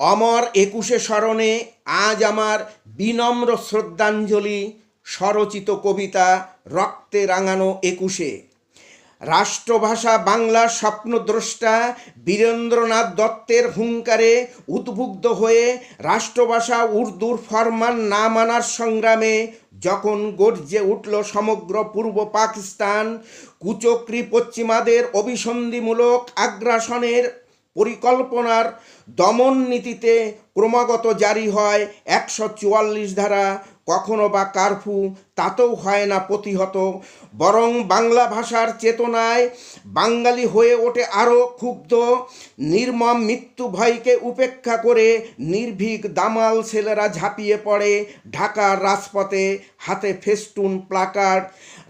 অমর একুশে স্মরণে আজ আমার বিনম্র শ্রদ্ধাঞ্জলি স্বরচিত কবিতা রক্তে রাঙানো একুশে। রাষ্ট্রভাষা বাংলা স্বপ্নদ্রষ্টা বীরেন্দ্রনাথ দত্তের হুঙ্কারে উদ্বুদ্ধ হয়ে রাষ্ট্রভাষা উর্দুর ফরমান না মানার সংগ্রামে যখন গর্জে উঠল সমগ্র পূর্ব পাকিস্তান, কুচক্রী পশ্চিমাদের অভিসন্ধিমূলক আগ্রাসনের পরিকল্পনার দমন নীতিতে ক্রমাগত জারি হয় একশো চুয়াল্লিশ ধারা কখনো বা কারফু, তাতেও হয় না প্রতিহত। বরং বাংলা ভাষার চেতনায় বাঙালি হয়ে ওঠে আরও ক্ষুব্ধ। নির্মম মৃত্যু ভয়কে উপেক্ষা করে নির্ভীক দামাল ছেলেরা ঝাঁপিয়ে পড়ে ঢাকার রাজপথে। হাতে ফেস্টুন, প্লাকার্ড।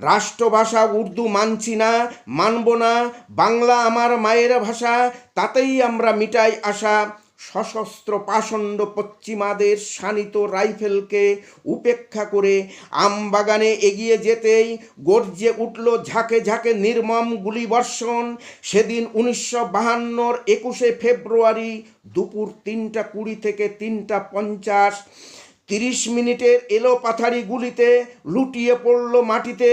রাষ্ট্রভাষা উর্দু মানছি না, মানব না। বাংলা আমার মায়ের ভাষা, তাতেই আমরা মিটাই আশা। সশস্ত্র পাষণ্ড পশ্চিমাদের শানিত রাইফেলকে উপেক্ষা করে আমবাগানে এগিয়ে যেতেই গর্জে উঠল ঝাঁকে ঝাঁকে নির্মম গুলিবর্ষণ। সেদিন উনিশশো বাহান্নর একুশে ফেব্রুয়ারি দুপুর তিনটা কুড়ি থেকে তিনটা পঞ্চাশ, তিরিশ মিনিটের এলো পাথারি গুলিতে লুটিয়ে পড়ল মাটিতে।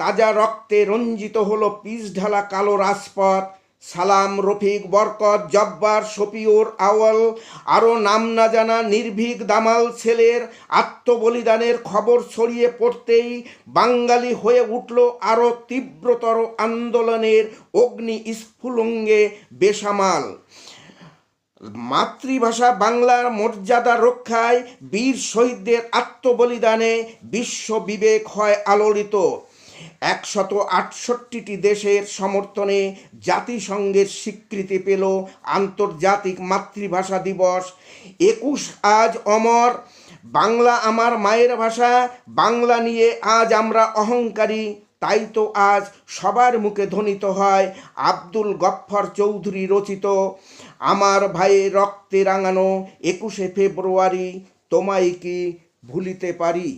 তাজা রক্তে রঞ্জিত হলো পিস ঢালা কালো রাজপথ। সালাম, রফিক, বরকত, জব্বার, শফিউর আওয়াল আরও নাম না জানা নির্ভীক দামাল ছেলের আত্মবলিদানের খবর ছড়িয়ে পড়তেই বাঙালি হয়ে উঠল আরও তীব্রতর আন্দোলনের অগ্নি স্ফুলঙ্গে বেসামাল। মাতৃভাষা বাংলার মর্যাদা রক্ষায় বীর শহীদদের আত্মবলিদানে বিশ্ব বিবেক হয় আলোড়িত। একশত আটষট্টিটি দেশের সমর্থনে জাতিসংঘের স্বীকৃতি পেল আন্তর্জাতিক মাতৃভাষা দিবস। একুশ আজ অমর, বাংলা আমার মায়ের ভাষা, বাংলা নিয়ে আজ আমরা অহংকারী, তাই তো আজ সবার মুখে ধ্বনিত হয় আব্দুল গফ্ফর চৌধুরী রচিত, আমার ভাইয়ের রক্তে রাঙানো একুশে ফেব্রুয়ারি, তোমায় কি ভুলিতে পারি?